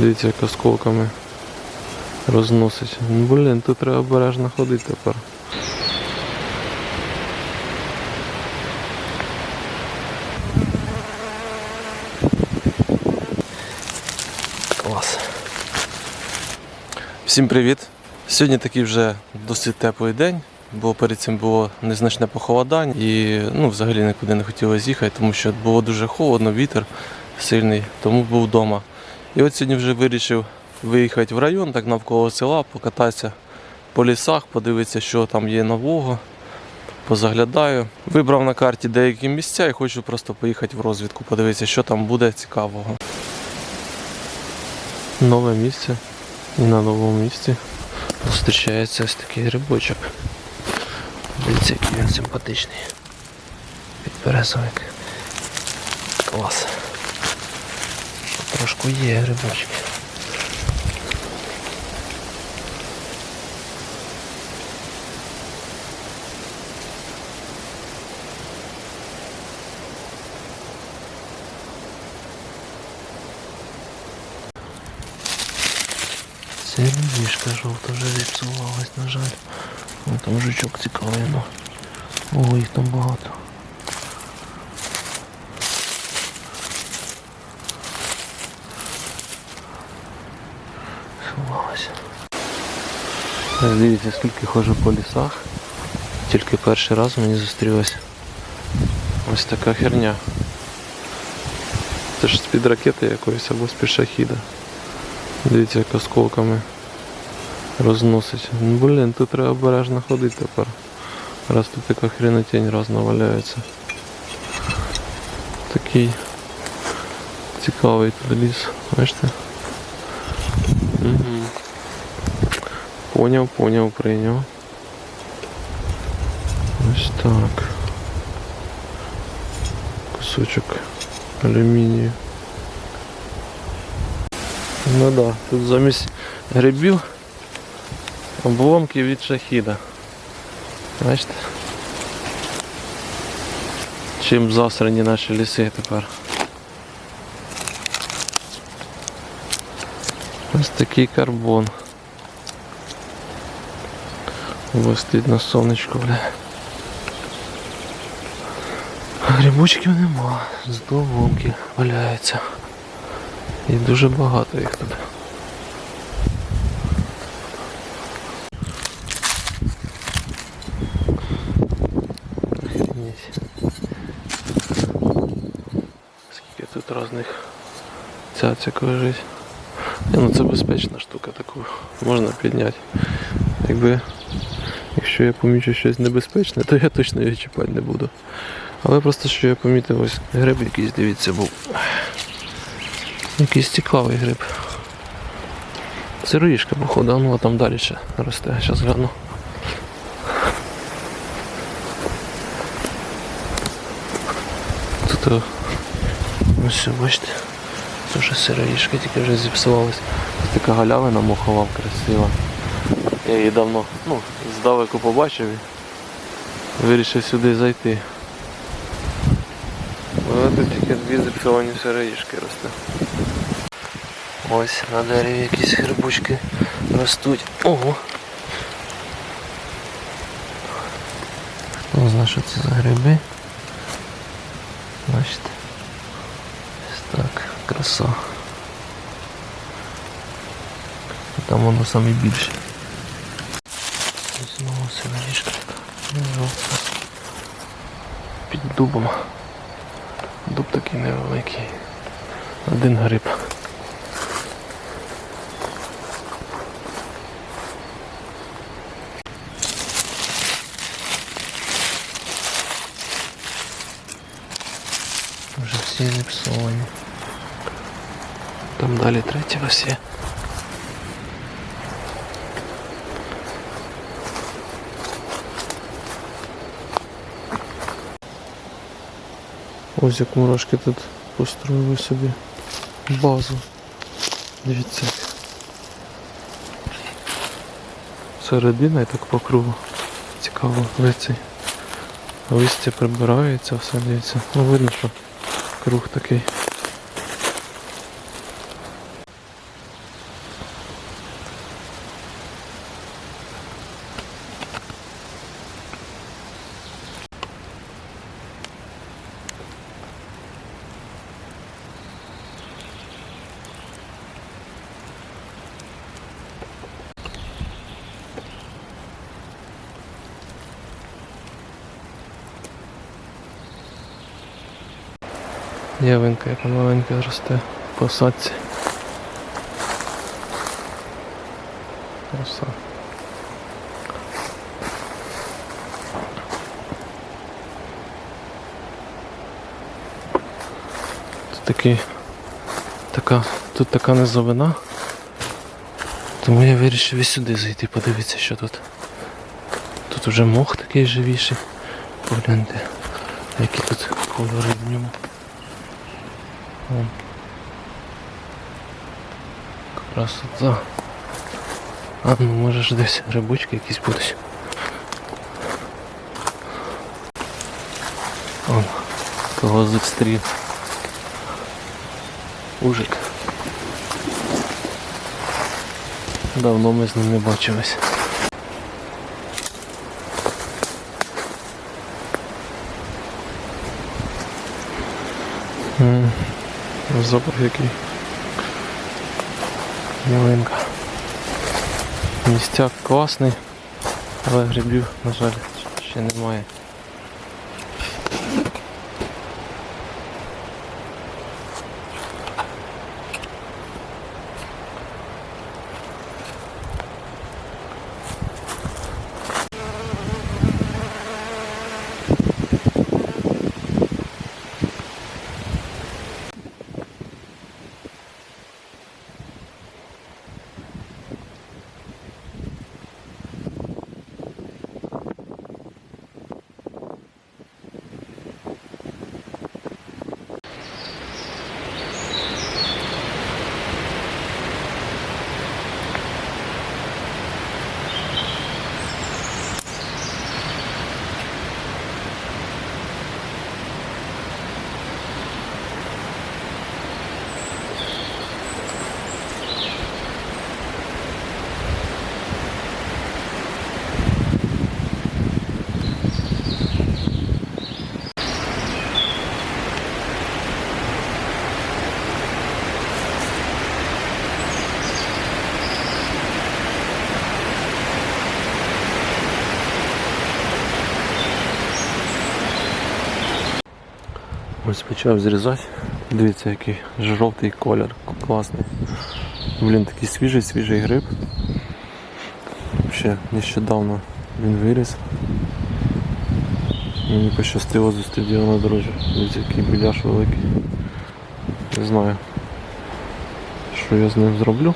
Дивіться, як осколками розносить. Ну, Блін, тут треба обережно ходити тепер. Клас. Всім привіт! Сьогодні такий вже досить теплий день, бо перед цим було незначне похолодання і ну, взагалі нікуди не хотілося їхати, тому що було дуже холодно, вітер сильний, тому був вдома. І от сьогодні вже вирішив виїхати в район, так навколо села, покататися по лісах, подивитися, що там є нового. Позаглядаю. Вибрав на карті деякі місця і хочу просто поїхати в розвідку, подивитися, що там буде цікавого. Нове місце. І на новому місці зустрічається ось такий грибочок. Дивіться, який він симпатичний. Підберезовик. Клас. Трошку є грибочки. Це лівішка жовта вже зіпсувалась, на жаль. Вон там жучок цікавий, ну. О, їх там багато. Дивіться, скільки ходжу по лісах. Тільки перший раз мені зустрілась ось така херня. Це ж з-під ракети якоїсь або з-під. Дивіться, як осколками розносить. Ну, Блін, тут треба обережно ходити тепер. Раз тут така хренотень раз наваляється. Такий цікавий тут ліс, бачите? Поняв, поняв, прийняв. Ось так. Кусочок алюмінію. Ну да, тут замість грибів обломки від шахіда. Бачите? Чим засрані наші ліси тепер. Ось такий карбон. Блистить на сонечку, бля. Грибочків нема, зато обломки валяються. І дуже багато їх тут. Скільки тут різних цяцьок лежить. Ну це безпечна штука таку можна підняти. Якби якщо я помічу щось небезпечне, то я точно його чіпати не буду. Але просто що я помітив ось гриб якийсь, дивіться, був. Якийсь цікавий гриб. Сироїшка, походу, а ну а там далі ще росте, зараз гляну. Тут ось все, бачите, це вже сироїшка, тільки вже зіпсувалась. Ось така галявина мохова красива. Я її давно, ну, здалеку побачив і вирішив сюди зайти. Але тут тільки дві зіпсовані сироїшки росте. Ось на дереві якісь грибочки ростуть. Ого! Хто знає, що це за гриби? Бачите? Ось так, краса. Там воно саме більше. Ось сироїшка така. Жовта. Під дубом. Дуб такий невеликий. Один гриб. Вже всі зіпсовані. Там далі третя ось Ось як мурашки тут построїли собі базу. Дивіться. Середина і так по кругу. Цікаво, лицей. Листя прибирається, все дивіться. Ну видно, що круг такий. Явинка, яка маленька росте в посадці. Краса. Тут такий, така, тут така низовина. Тому я вирішив і сюди зайти, подивитися, що тут. Тут уже мох такий живіший. Погляньте, які тут кольори в ньому. Красота. А ну може ж десь грибочки якісь будуть. Вон, кого зустрів. Ужик. Давно ми з ним не бачились. М, Запах який. Ялинка. Містяк класний, але грибів, на жаль, ще немає. Ось почав зрізати. Дивіться, який жовтий колір, класний. Блін, такий свіжий, свіжий гриб. Ще нещодавно він виріс. Мені пощастило зустріти його на дорозі. Який біляш великий. Не знаю, що я з ним зроблю.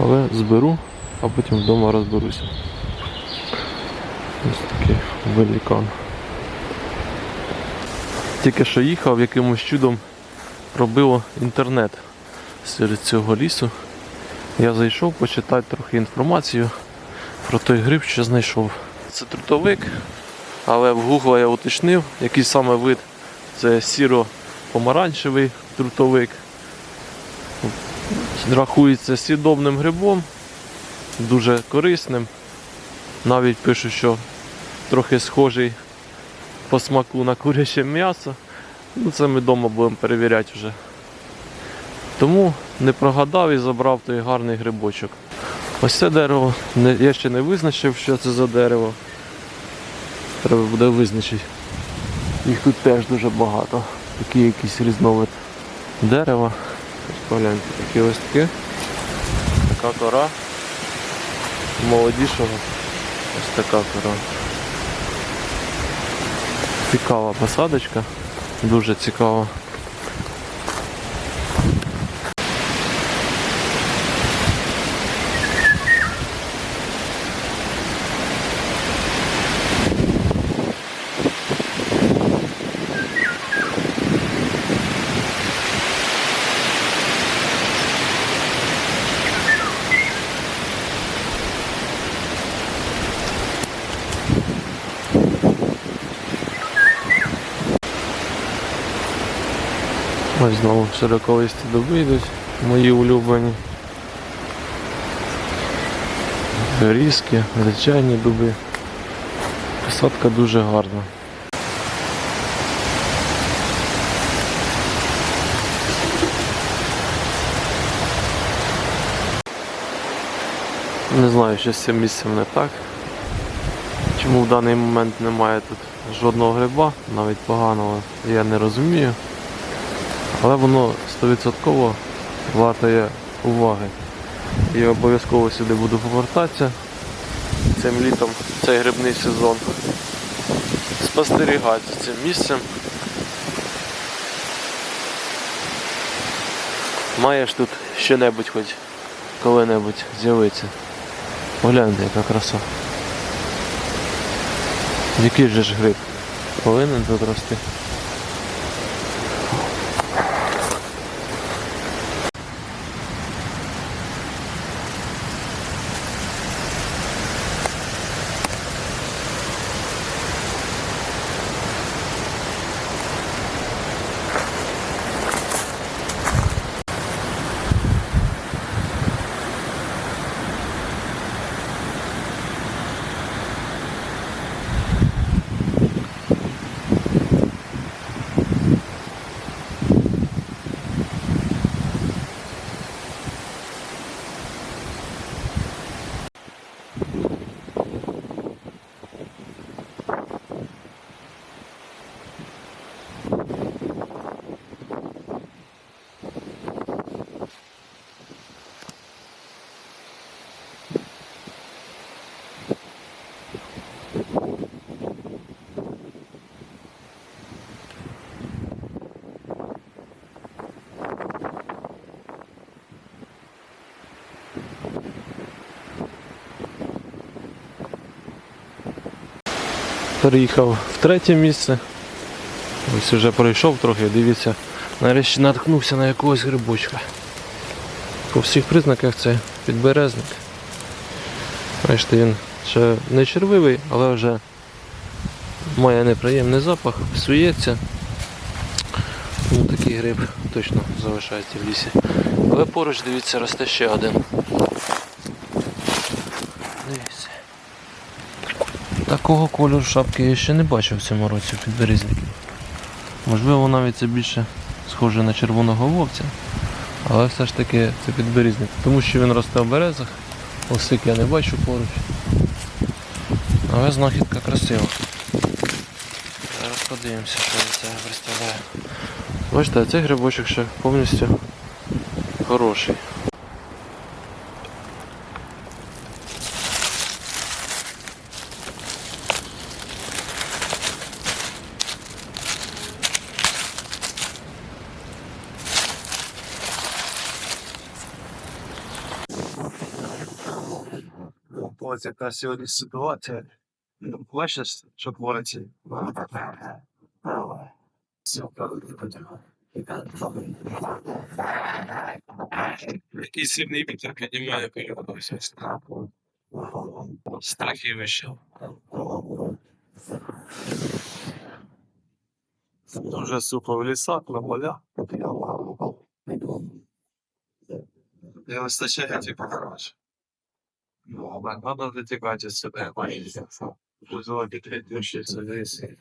Але зберу, а потім вдома розберуся. Ось такий великан. Тільки що їхав, якимось чудом пробило інтернет серед цього лісу. Я зайшов почитати трохи інформацію про той гриб, що знайшов. Це трутовик, але в Google я уточнив, який саме вид це сіро-помаранчевий трутовик. Рахується сідобним грибом, дуже корисним. Навіть пишуть, що трохи схожий по смаку на куряче м'ясо. Ну, це ми вдома будемо перевіряти вже. Тому не прогадав і забрав той гарний грибочок. Ось це дерево. Я ще не визначив, що це за дерево. Треба буде визначити. Їх тут теж дуже багато. Такий якийсь різновид дерева. Погляньте, такі ось таке. Така кора. Молодішого. Ось така кора. Цікава посадочка, дуже цікава. Ось знову широковисті дуби йдуть, мої улюблені. Різкі, звичайні дуби. Посадка дуже гарна. Не знаю, що з цим місцем не так. Чому в даний момент немає тут жодного гриба, навіть поганого, я не розумію. Але воно 100% вартує уваги. І обов'язково сюди буду повертатися цим літом, цей грибний сезон. Спостерігати за цим місцем. Маєш тут що-небудь хоч коли-небудь з'явитися. Погляньте, яка краса. Який же ж гриб? Повинен тут рости. Переїхав в третє місце. Ось вже пройшов трохи, дивіться. Нарешті наткнувся на якогось грибочка. По всіх признаках це підберезник. Бачите, він ще не червивий, але вже має неприємний запах, псується. Тому такий гриб точно залишається в лісі. Але поруч, дивіться, росте ще один. Дивіться. Такого кольору шапки я ще не бачив в цьому році в підберезників. Можливо, навіть це більше схоже на червоного вовця, але все ж таки це підберізник. Тому що він росте в березах, осик я не бачу поруч. Але знахідка красива. Зараз подивимося, що він це представляє. Бачите, а цей грибочок ще повністю хороший. Ось яка сьогодні ситуація. Бачиш, що твориться? Який сильний вітер піднімає періоду. Страхи вище. Дуже сухо в лісах, на полях. Не вистачає типу, 老板他们的这块就是百万亿销售，不做你可以就学生类型。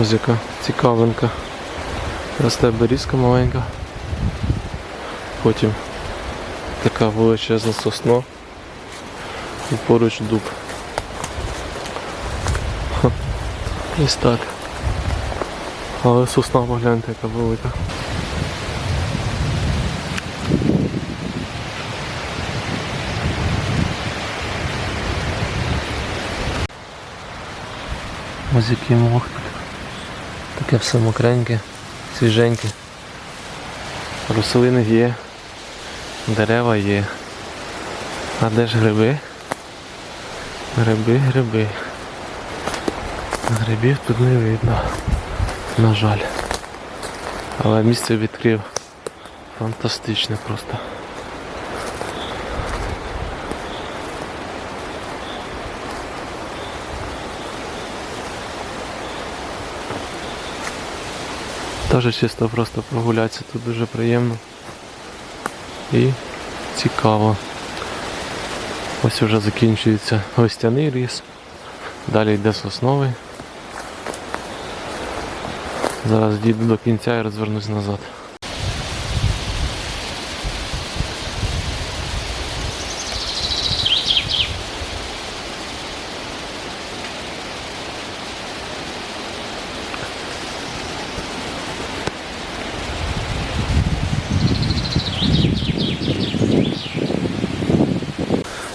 Ось яка цікавинка. Росте берізка маленька. Потім така величезна сосна. І поруч дуб. Ха, Ось так. Але сосна погляньте, яка велика. Ось який мох. Таке все мокреньке, свіженьке. Рослини є, дерева є. А де ж гриби? Гриби, гриби. Грибів тут не видно. На жаль. Але місце відкрив. Фантастичне просто. Теж чисто просто прогулятися тут дуже приємно і цікаво. Ось вже закінчується гостяний ліс. Далі йде сосновий. Зараз дійду до кінця і розвернусь назад.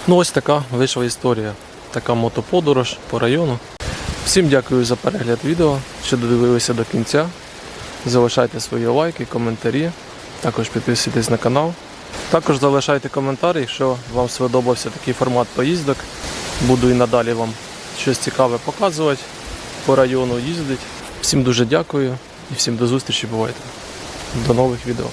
Ну ось така вийшла історія. Така мотоподорож по району. Всім дякую за перегляд відео, що додивилися до кінця. Залишайте свої лайки, коментарі. Також підписуйтесь на канал. Також залишайте коментар, якщо вам сподобався такий формат поїздок. Буду і надалі вам щось цікаве показувати по району їздити. Всім дуже дякую і всім до зустрічі. Бувайте. До нових відео.